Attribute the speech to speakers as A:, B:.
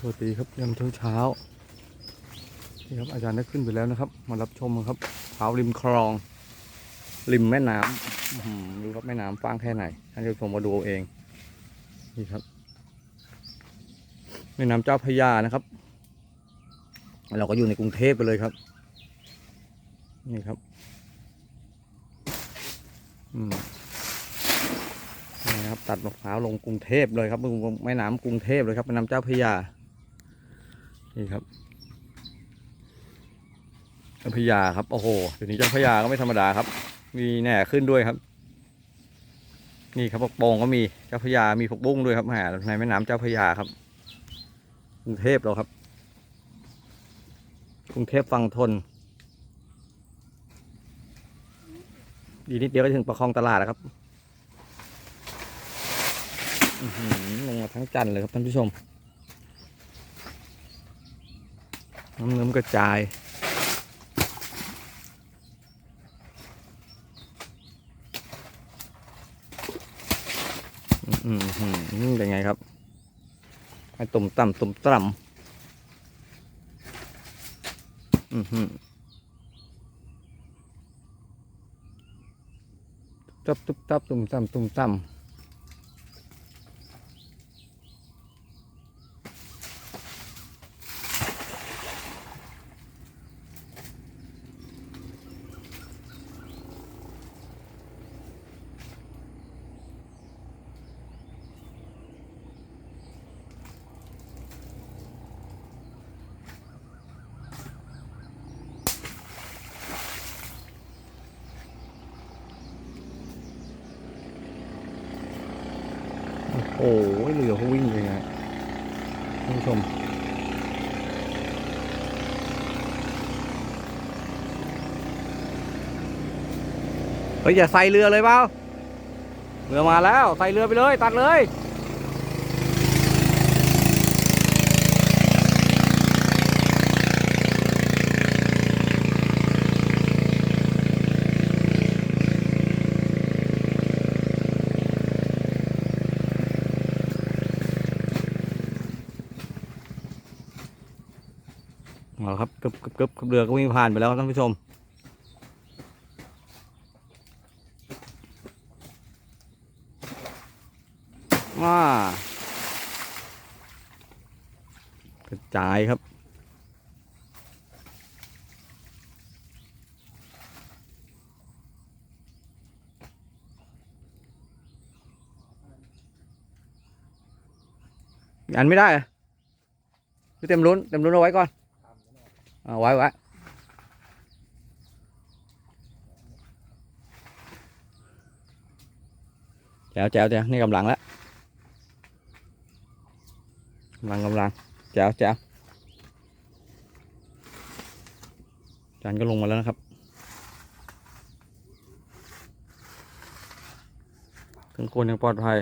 A: สวัสดีครับยามเช้าเช้าๆนี่ครับอาจารย์ได้ขึ้นไปแล้วนะครับ มารับชมครับเท้าริมคลอง ริมแม่น้ำดูครับแม่น้ำฟ้างแค่ไหนท่านผู้ชมมาดูเอาเองนี่ครับแม่น้ำเจ้าพระยานะครับ เราก็อยู่ในกรุงเทพไปเลยครับ นี่ครับ อืม นะครับ ตัดมะพร้าวลงกรุงเทพเลยครับลงแม่น้ำกรุงเทพเลยครับแม่น้ำเจ้าพระยานี่ครับเจ้าพระยาครับโอ้โหเดี๋ยวนี้เจ้าพระยาก็ไม่ธรรมดาครับ มีแหน่ขึ้นด้วยครับ นี่ครับพวกป่งก็มีเจ้าพระยามีพวกบุ้งด้วยครับแหมในแม่น้ำเจ้าพระยาครับกรุงเทพเราครับกรุงเทพฝั่งทนดีนิดเดียวก็ถึงประคองตลาดแล้วครับ ลงมาทั้งจันเลยครับท่านผู้ชม น้ำเนิ้มกระจาย อืมอืมอืมเป็นไงครับ ไอ้ตุ่มต่ำตุ่มต่ำอืมฮึตับตุบตับตุ่มต่ำตุ่มต่ำ โอ้ยเรือเขาวิ่งยังไงท่านผู้ชมเฮ้ยอย่าใส่เรือเลยเปล่าเรือมาแล้ว ใส่เรือไปเลย ตัดเลย เอาครับกึบกึบกึบเรือก็วิ่งผ่านไปแล้วท่านผู้ชมว้ากระจายครับอันไม่ได้เหรอพี่เต็มลุ้นเต็มลุ้นเอาไว้ก่อน ไว้ไว้แจ๋วแจ๋วแจวนี่กำลังแล้วกำลังกำลังแจ๋วแจ๋วจานก็ลงมาแล้วนะครับถึงคนยังปลอดภัย